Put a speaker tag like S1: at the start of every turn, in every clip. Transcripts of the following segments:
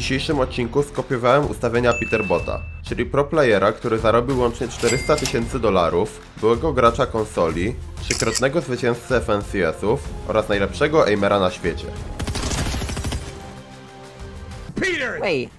S1: dzisiejszym odcinku skopiowałem ustawienia Peterbota, czyli pro playera, który zarobił łącznie 400 tysięcy dolarów, byłego gracza konsoli, trzykrotnego zwycięzcę FNCS-ów oraz najlepszego aimera na świecie.
S2: Wait.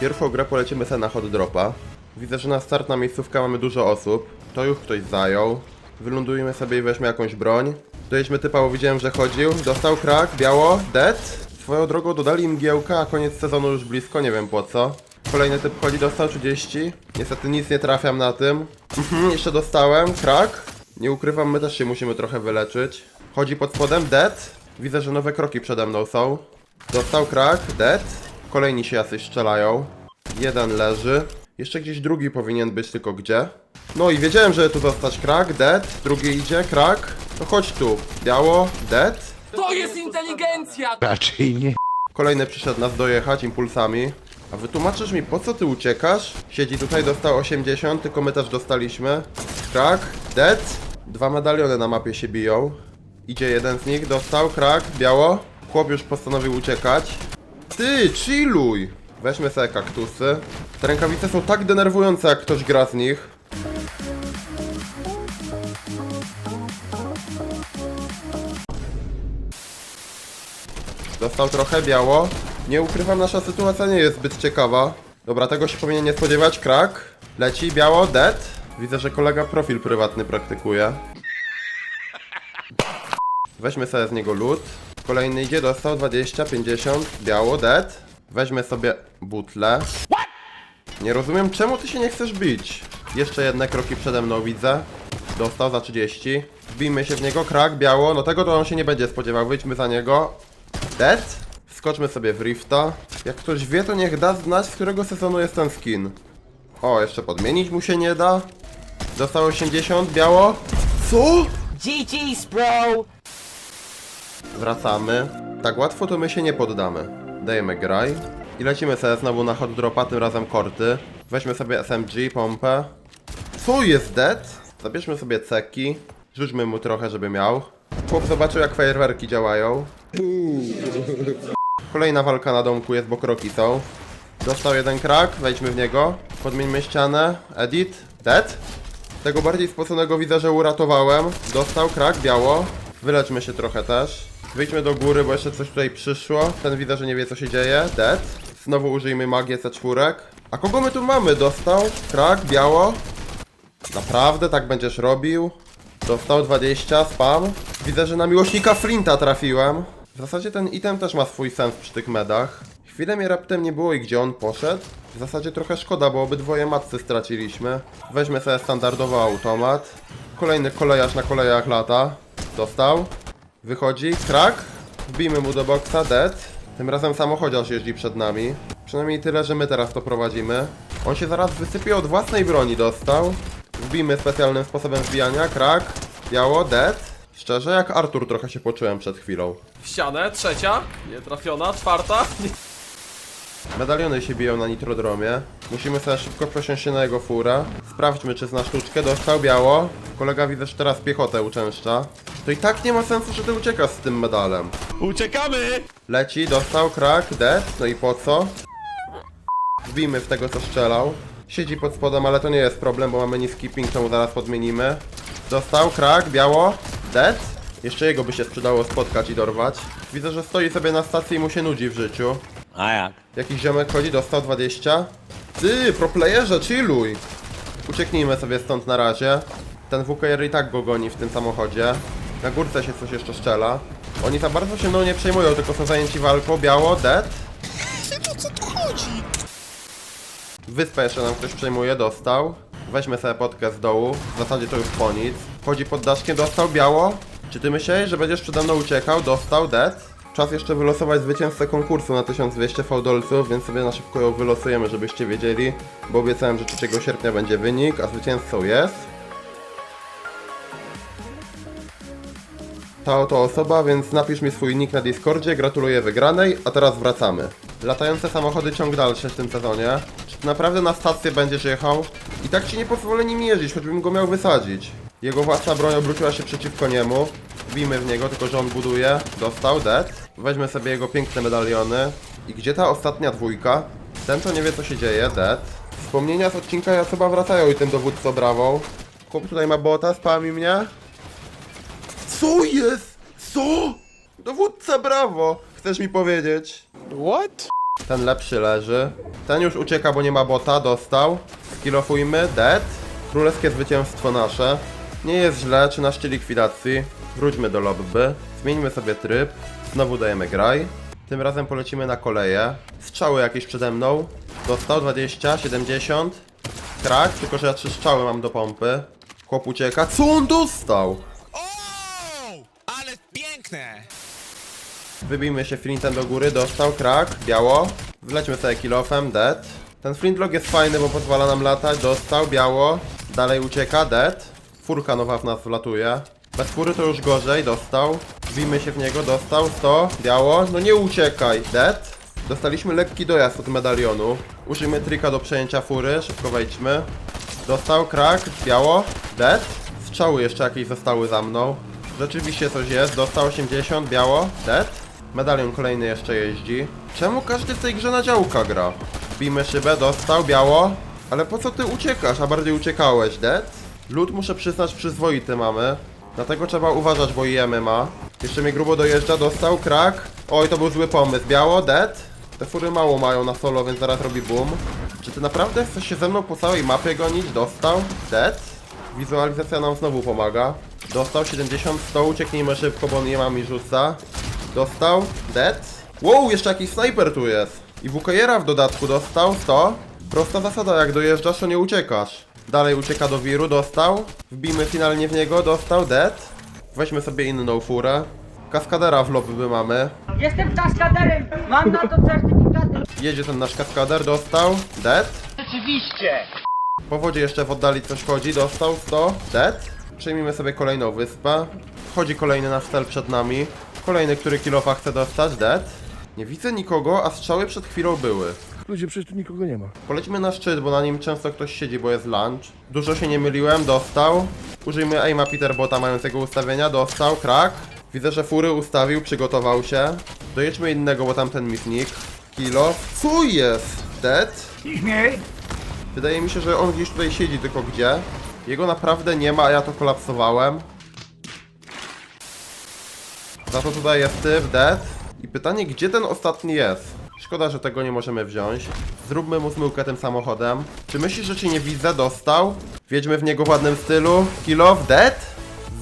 S1: Pierwszą grę polecimy sobie na hot dropa. Widzę, że na start na miejscówkę mamy dużo osób. To już ktoś zajął. Wylądujemy sobie i weźmy jakąś broń. Dojedźmy typa, bo widziałem, że chodził. Dostał krak, biało, dead. Swoją drogą dodali mgiełka, a koniec sezonu już blisko, nie wiem po co. Kolejny typ chodzi, dostał 30. Niestety nic nie trafiam na tym. Mhm, jeszcze dostałem, krak. Nie ukrywam, my też się musimy trochę wyleczyć. Chodzi pod spodem, dead. Widzę, że nowe kroki przede mną są. Dostał krak, dead. Kolejni się jacyś strzelają. Jeden leży. Jeszcze gdzieś drugi powinien być, tylko gdzie? No i wiedziałem, że tu dostać krak, dead. Drugi idzie, krak. No chodź tu. Biało, dead.
S3: To jest inteligencja!
S4: Raczej nie.
S1: Kolejny przyszedł nas dojechać impulsami. A wytłumaczysz mi, po co ty uciekasz? Siedzi tutaj, dostał 80, tylko my też dostaliśmy. Krak, dead. Dwa medaliony na mapie się biją. Idzie jeden z nich, dostał, krak, biało. Chłop już postanowił uciekać. Ty, chilluj! Weźmy sobie kaktusy. Te rękawice są tak denerwujące, jak ktoś gra z nich. Dostał trochę biało. Nie ukrywam, nasza sytuacja nie jest zbyt ciekawa. Dobra, tego się powinien nie spodziewać. Krak. Leci biało, dead. Widzę, że kolega profil prywatny praktykuje. Weźmy sobie z niego loot. Kolejny idzie, dostał 20, 50, biało, dead. Weźmy sobie butle. Nie rozumiem, czemu ty się nie chcesz bić. Jeszcze jedne kroki przede mną widzę. Dostał za 30. Wbijmy się w niego, krak, biało. No tego to on się nie będzie spodziewał. Wyjdźmy za niego. Dead. Wskoczmy sobie w Rifta. Jak ktoś wie, to niech da znać, z którego sezonu jest ten skin. O, jeszcze podmienić mu się nie da. Dostał 80, biało. Co?
S2: GG's, bro!
S1: Wracamy. Tak łatwo to my się nie poddamy. Dajemy graj. I lecimy sobie znowu na hot dropa, tym razem korty. Weźmy sobie SMG, pompę. Co jest dead? Zabierzmy sobie ceki. Rzućmy mu trochę, żeby miał. Chłop zobaczył jak fajerwerki działają. Kolejna walka na domku jest, bo kroki są. Dostał jeden krak, wejdźmy w niego. Podmieńmy ścianę. Edit. Dead. Tego bardziej spoconego widzę, że uratowałem. Dostał krak, biało. Wyleczmy się trochę też. Wyjdźmy do góry, bo jeszcze coś tutaj przyszło. Ten widzę, że nie wie co się dzieje. Dead. Znowu użyjmy magię C4. A kogo my tu mamy? Dostał krak, biało. Naprawdę tak będziesz robił? Dostał 20, spam. Widzę, że na miłośnika Flinta trafiłem. W zasadzie ten item też ma swój sens przy tych medach. Chwilę mnie raptem nie było i gdzie on poszedł? W zasadzie trochę szkoda, bo obydwoje matcy straciliśmy. Weźmy sobie standardowy automat. Kolejny kolejarz na kolejach lata. Dostał. Wychodzi. Krak. Wbijmy mu do boksa. Dead. Tym razem samochodziarz jeździ przed nami. Przynajmniej tyle, że my teraz to prowadzimy. On się zaraz wysypie od własnej broni dostał. Wbijmy specjalnym sposobem wbijania. Krak. Biało. Dead. Szczerze, jak Artur trochę się poczułem przed chwilą.
S3: W ścianę, trzecia, nie trafiona, czwarta. Nie.
S1: Medaliony się biją na nitrodromie. Musimy sobie szybko przesiąść się na jego furę. Sprawdźmy, czy zna sztuczkę. Dostał biało. Kolega widzę, że teraz piechotę uczęszcza. To i tak nie ma sensu, że ty uciekasz z tym medalem.
S4: Uciekamy!
S1: Leci, dostał, krak, dead. No i po co? Wbijmy w tego, co strzelał. Siedzi pod spodem, ale to nie jest problem, bo mamy niski ping, czemu zaraz podmienimy. Dostał, krak, biało, dead. Jeszcze jego by się sprzedało spotkać i dorwać. Widzę, że stoi sobie na stacji i mu się nudzi w życiu.
S4: A jak?
S1: Jakiś ziomek chodzi, dostał 20. Ty, pro playerze, chilluj! Ucieknijmy sobie stąd na razie. Ten WKR i tak go goni w tym samochodzie. Na górce się coś jeszcze szczela. Oni za bardzo się mną nie przejmują, tylko są zajęci walką. Biało, dead. Wyspę jeszcze nam ktoś przejmuje, dostał. Weźmy sobie potkę z dołu. W zasadzie to już po nic. Chodzi pod daszkiem, dostał biało. Czy ty myślałeś, że będziesz przede mną uciekał? Dostał, dead. Czas jeszcze wylosować zwycięzcę konkursu na 1200 fałdolców, więc sobie na szybko ją wylosujemy, żebyście wiedzieli. Bo obiecałem, że 3 sierpnia będzie wynik, a zwycięzcą jest... ta oto osoba, więc napisz mi swój nick na Discordzie, gratuluję wygranej, a teraz wracamy. Latające samochody ciąg dalszy w tym sezonie. Czy naprawdę na stację będziesz jechał? I tak ci nie pozwolę nim jeździć, choćbym go miał wysadzić. Jego własna broń obróciła się przeciwko niemu. Bijmy w niego, tylko że on buduje. Dostał, dead. Weźmy sobie jego piękne medaliony. I gdzie ta ostatnia dwójka? Ten to nie wie co się dzieje, dead. Wspomnienia z odcinka Jasoba wracają i ten dowódco brawą. Chłop tutaj ma bota, spami mnie. Co jest? Co? Dowódca brawo! Chcesz mi powiedzieć?
S4: What?
S1: Ten lepszy leży. Ten już ucieka, bo nie ma bota, dostał. Skillofujmy, dead. Królewskie zwycięstwo nasze. Nie jest źle, 13 likwidacji. Wróćmy do lobby. Zmieńmy sobie tryb. Znowu dajemy graj. Tym razem polecimy na koleje. Strzały jakieś przede mną. Dostał 20, 70. Krak, tylko że ja trzy strzały mam do pompy. Chłop ucieka. Co on dostał?
S4: O! Ale piękne!
S1: Wybijmy się flintem do góry, dostał, krak, biało. Wlećmy sobie kilofem, dead. Ten flintlock jest fajny, bo pozwala nam latać, dostał, biało. Dalej ucieka, dead. Furka nowa w nas wlatuje. Bez fury to już gorzej, dostał. Wbijmy się w niego, dostał, 100, biało. No nie uciekaj, dead. Dostaliśmy lekki dojazd od medalionu. Użyjmy trika do przejęcia fury, szybko wejdźmy. Dostał, krak, biało, dead. Strzały jeszcze jakieś zostały za mną. Rzeczywiście coś jest, dostał 80, biało, dead. Medalion kolejny jeszcze jeździ. Czemu każdy w tej grze na działka gra? Bijmy szybę, dostał, biało. Ale po co ty uciekasz, a bardziej uciekałeś, dead? Lud muszę przyznać przyzwoity mamy. Dlatego trzeba uważać, bo jemy ma. Jeszcze mnie grubo dojeżdża, dostał, krak. Oj, to był zły pomysł. Biało, dead. Te fury mało mają na solo, więc zaraz robi boom. Czy ty naprawdę chcesz się ze mną po całej mapie gonić? Dostał, dead. Wizualizacja nam znowu pomaga. Dostał 70, 100, ucieknijmy szybko, bo nie ma mi rzuca. Dostał, dead. Wow, jeszcze jakiś snajper tu jest. I WKR-a w dodatku dostał, 100. Prosta zasada, jak dojeżdżasz, to nie uciekasz. Dalej ucieka do wiru, dostał. Wbijmy finalnie w niego, dostał, dead. Weźmy sobie inną furę. Kaskadera w lobby mamy.
S5: Jestem kaskaderem, mam na to certyfikaty.
S1: Jedzie ten nasz kaskader, dostał, dead.
S5: Rzeczywiście.
S1: Po wodzie jeszcze w oddali coś chodzi, dostał 100, dead. Przejmijmy sobie kolejną wyspę. Chodzi kolejny nasz cel przed nami. Kolejny, który kilofa chce dostać, dead. Nie widzę nikogo, a strzały przed chwilą były.
S6: Ludzie, przecież tu nikogo nie ma.
S1: Polećmy na szczyt, bo na nim często ktoś siedzi, bo jest lunch. Dużo się nie myliłem, dostał. Użyjmy aima Peterbota mającego ustawienia, dostał, krak. Widzę, że fury ustawił, przygotował się. Dojedźmy innego, bo tamten mi znikł. Kilo. Co jest? Dead? Wydaje mi się, że on gdzieś tutaj siedzi, tylko gdzie? Jego naprawdę nie ma, a ja to kolapsowałem. Za to tutaj jest typ, dead. I pytanie, gdzie ten ostatni jest? Szkoda, że tego nie możemy wziąć. Zróbmy mu zmyłkę tym samochodem. Czy myślisz, że cię nie widzę? Dostał? Wjedźmy w niego w ładnym stylu. Kill off, dead?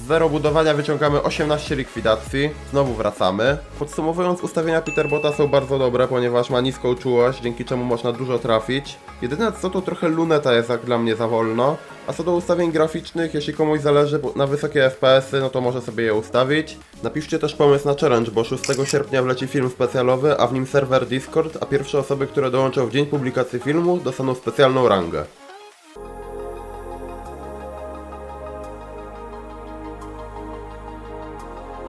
S1: Zero budowania wyciągamy 18 likwidacji. Znowu wracamy. Podsumowując, ustawienia Peterbota są bardzo dobre, ponieważ ma niską czułość, dzięki czemu można dużo trafić. Jedyne co to trochę luneta jest jak dla mnie za wolno. A co do ustawień graficznych, jeśli komuś zależy na wysokie FPS-y, no to może sobie je ustawić. Napiszcie też pomysł na challenge, bo 6 sierpnia wleci film specjalowy, a w nim serwer Discord, a pierwsze osoby, które dołączą w dzień publikacji filmu, dostaną specjalną rangę.